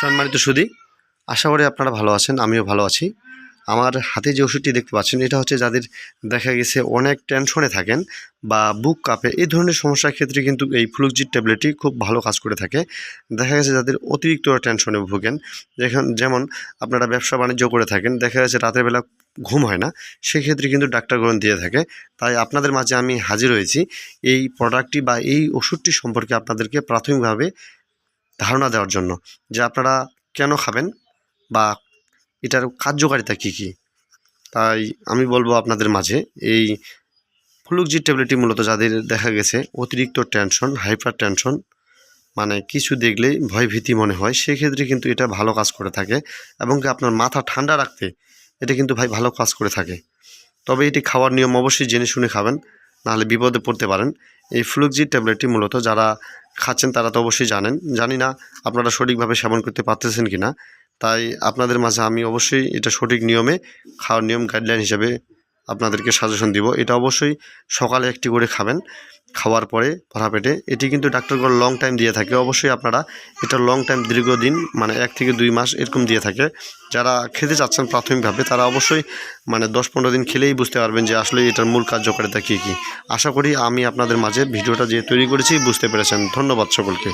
সম্মানিত সুদী, আশা করি আপনারা ভালো আছেন, আমিও ভালো আছি। আমার হাতে যে ওষুধটি দেখতে পাচ্ছেন, এটা হচ্ছে যাদের দেখা গেছে অনেক টেনশনে থাকেন বা বুক কাপে, এই ধরনের সমস্যার ক্ষেত্রে কিন্তু এই ফ্লুকজিট ট্যাবলেটটি খুব ভালো কাজ করে থাকে। দেখা গেছে যাদের অতিরিক্ত টেনশনে ভোগেন, যেখান যেমন আপনারা ব্যবসা বাণিজ্য করে থাকেন, দেখা গেছে রাতের বেলা ঘুম হয় না, সেক্ষেত্রে কিন্তু ডাক্তারগণ দিয়ে থাকে। তাই আপনাদের মাঝে আমি হাজির হয়েছি, এই প্রোডাক্টটি বা এই ওষুধটি সম্পর্কে আপনাদেরকে প্রাথমিকভাবে ধারণা দেওয়ার জন্য যে আপনারা কেন খাবেন বা এটার কার্যকারিতা কী কী? তাই আমি বলব আপনাদের মাঝে এই ফ্লুকজিট ট্যাবলেটটি মূলত যাদের দেখা গেছে অতিরিক্ত টেনশন হাইপার টেনশন মানে কিছু দেখলেই ভয়ভীতি মনে হয়, সেক্ষেত্রে কিন্তু এটা ভালো কাজ করে থাকে এবং আপনার মাথা ঠান্ডা রাখতে এটা কিন্তু ভাই ভালো কাজ করে থাকে। তবে এটি খাওয়ার নিয়ম অবশ্যই জেনে শুনে খাবেন, নাহলে বিপদে পড়তে পারেন। এই ফ্লুকজি ট্যাবলেটটি মূলত যারা খাচ্ছেন তারা তো অবশ্যই জানেন। জানি না আপনারা সঠিকভাবে সেবন করতে পারতেছেন কি না তাই আপনাদের মাঝে আমি অবশ্যই এটা সঠিক নিয়মে খাওয়ার নিয়ম গাইডলাইন হিসেবে আপনাদেরকে সাজেশন দিব। এটা অবশ্যই সকালে একটি করে খাবেন। খাওয়ার পরে ভরা পেটে। এটি কিন্তু ডাক্তারগণ লং টাইম দিয়ে থাকে। অবশ্যই আপনারা এটা লং টাইম দীর্ঘদিন মানে এক থেকে দুই মাস এরকম দিয়ে থাকে। যারা খেতে চাচ্ছেন প্রাথমিকভাবে, তারা অবশ্যই মানে দশ পনেরো দিন খেলেই বুঝতে পারবেন যে আসলে এটার মূল কার্যকারিতা কী কী। আশা করি আমি আপনাদের মাঝে ভিডিওটা যে তৈরি করেছি, বুঝতে পেরেছেন। ধন্যবাদ সকলকে।